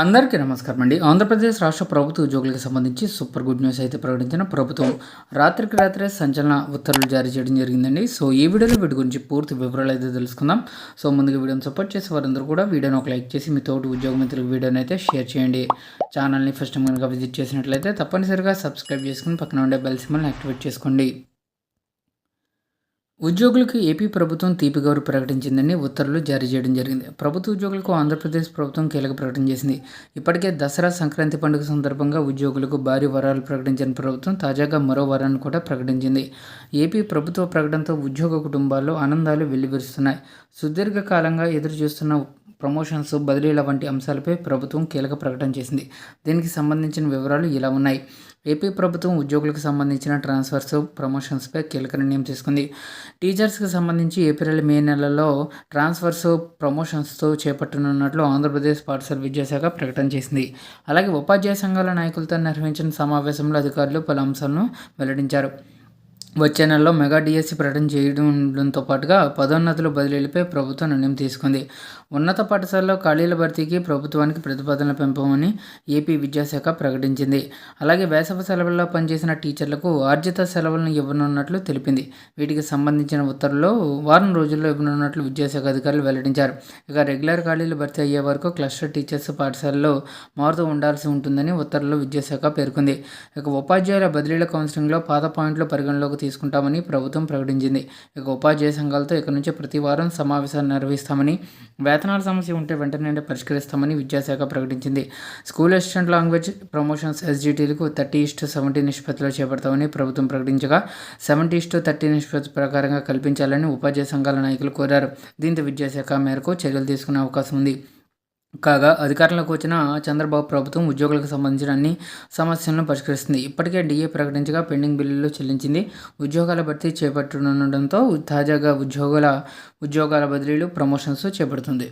అందరికీ నమస్కారం అండి. ఆంధ్రప్రదేశ్ రాష్ట్ర ప్రభుత్వ ఉద్యోగులకు సంబంధించి సూపర్ గుడ్ న్యూస్ అయితే ప్రకటించిన ప్రభుత్వం రాత్రికి రాత్రే సంచలన ఉత్తర్వులు జారీ చేయడం జరిగిందండి. సో ఈ వీడియోలో వీటి గురించి పూర్తి వివరాలు అయితే తెలుసుకుందాం. సో ముందుగా వీడియోని సపోర్ట్ చేసే వారందరూ కూడా వీడియోని ఒక లైక్ చేసి మీ తోటి ఉద్యోగ మిత్రులకు వీడియోని అయితే షేర్ చేయండి. ఛానల్ని ఫస్ట్ టైం కనుక విజిట్ చేసినట్లయితే తప్పనిసరిగా సబ్స్క్రైబ్ చేసుకుని పక్కన ఉండే బెల్ సిమ్మల్ని యాక్టివేట్ చేసుకోండి. ఉద్యోగులకు ఏపీ ప్రభుత్వం తీపి గౌరవ ప్రకటించిందని ఉత్తర్వులు జారీ చేయడం జరిగింది. ప్రభుత్వ ఉద్యోగులకు ఆంధ్రప్రదేశ్ ప్రభుత్వం కీలక ప్రకటన చేసింది. ఇప్పటికే దసరా సంక్రాంతి పండుగ సందర్భంగా ఉద్యోగులకు భారీ వరాలు ప్రకటించిన ప్రభుత్వం తాజాగా మరో వరాన్ని కూడా ప్రకటించింది. ఏపీ ప్రభుత్వ ప్రకటనతో ఉద్యోగ కుటుంబాల్లో ఆనందాలు వెల్లివిరుస్తున్నాయి. సుదీర్ఘకాలంగా ఎదురు చూస్తున్న ప్రమోషన్స్ బదిలీల వంటి అంశాలపై ప్రభుత్వం కీలక ప్రకటన చేసింది. దీనికి సంబంధించిన వివరాలు ఇలా ఉన్నాయి. ఏపీ ప్రభుత్వం ఉద్యోగులకు సంబంధించిన ట్రాన్స్ఫర్స్ ప్రమోషన్స్పై కీలక నిర్ణయం తీసుకుంది. టీచర్స్కి సంబంధించి ఏప్రిల్ మే నెలలో ట్రాన్స్ఫర్స్ ప్రమోషన్స్తో చేపట్టనున్నట్లు ఆంధ్రప్రదేశ్ పాఠశాల విద్యాశాఖ ప్రకటన చేసింది. అలాగే ఉపాధ్యాయ సంఘాల నాయకులతో నిర్వహించిన సమావేశంలో అధికారులు పలు అంశాలను వెల్లడించారు. వచ్చే నెలలో మెగా డిఎస్సి ప్రకటన చేయడంతో పాటుగా పదోన్నతుల బదిలీలపై ప్రభుత్వం నిర్ణయం తీసుకుంది. ఉన్నత పాఠశాలలో ఖాళీల భర్తీకి ప్రభుత్వానికి ప్రతిపాదనలు పెంపమని ఏపీ విద్యాశాఖ ప్రకటించింది. అలాగే వేసవి సెలవుల్లో పనిచేసిన టీచర్లకు ఆర్జిత సెలవులను ఇవ్వనున్నట్లు తెలిపింది. వీటికి సంబంధించిన ఉత్తర్వులు వారం రోజుల్లో ఇవ్వనున్నట్లు విద్యాశాఖ అధికారులు వెల్లడించారు. ఇక రెగ్యులర్ ఖాళీలు భర్తీ అయ్యే వరకు క్లస్టర్ టీచర్స్ పాఠశాలలో మారుతూ ఉండాల్సి ఉంటుందని ఉత్తర్వులు విద్యాశాఖ పేర్కొంది. ఇక ఉపాధ్యాయుల బదిలీల కౌన్సిలింగ్లో పాత పాయింట్లు పరిగణలోకి తీసుకుంటామని ప్రభుత్వం ప్రకటించింది. ఇక ఉపాధ్యాయ సంఘాలతో ఇక నుంచి ప్రతి వారం సమావేశాలు నిర్వహిస్తామని వేతనాల సమస్య ఉంటే వెంటనే పరిష్కరిస్తామని విద్యాశాఖ ప్రకటించింది. స్కూల్ అసిస్టెంట్ లాంగ్వేజ్ ప్రమోషన్స్ ఎస్జిటీలకు థర్టీ ఇస్టు సెవెంటీ నిష్పత్తిలో చేపడతామని ప్రభుత్వం ప్రకటించగా సెవెంటీ ఇస్టు థర్టీ నిష్పత్తి ప్రకారంగా కల్పించాలని ఉపాధ్యాయ సంఘాల నాయకులు కోరారు. దీంతో విద్యాశాఖ మేరకు చర్యలు తీసుకునే అవకాశం ఉంది. కాగా అధికారంలోకి వచ్చిన చంద్రబాబు ప్రభుత్వం ఉద్యోగులకు సంబంధించిన అన్ని సమస్యలను పరిష్కరిస్తుంది. ఇప్పటికే డిఏ ప్రకటించగా పెండింగ్ బిల్లులు చెల్లించింది. ఉద్యోగాల భర్తీ చేపట్టనుండడంతో తాజాగా ఉద్యోగుల ఉద్యోగాల బదిలీలు ప్రమోషన్స్ చేపడుతుంది.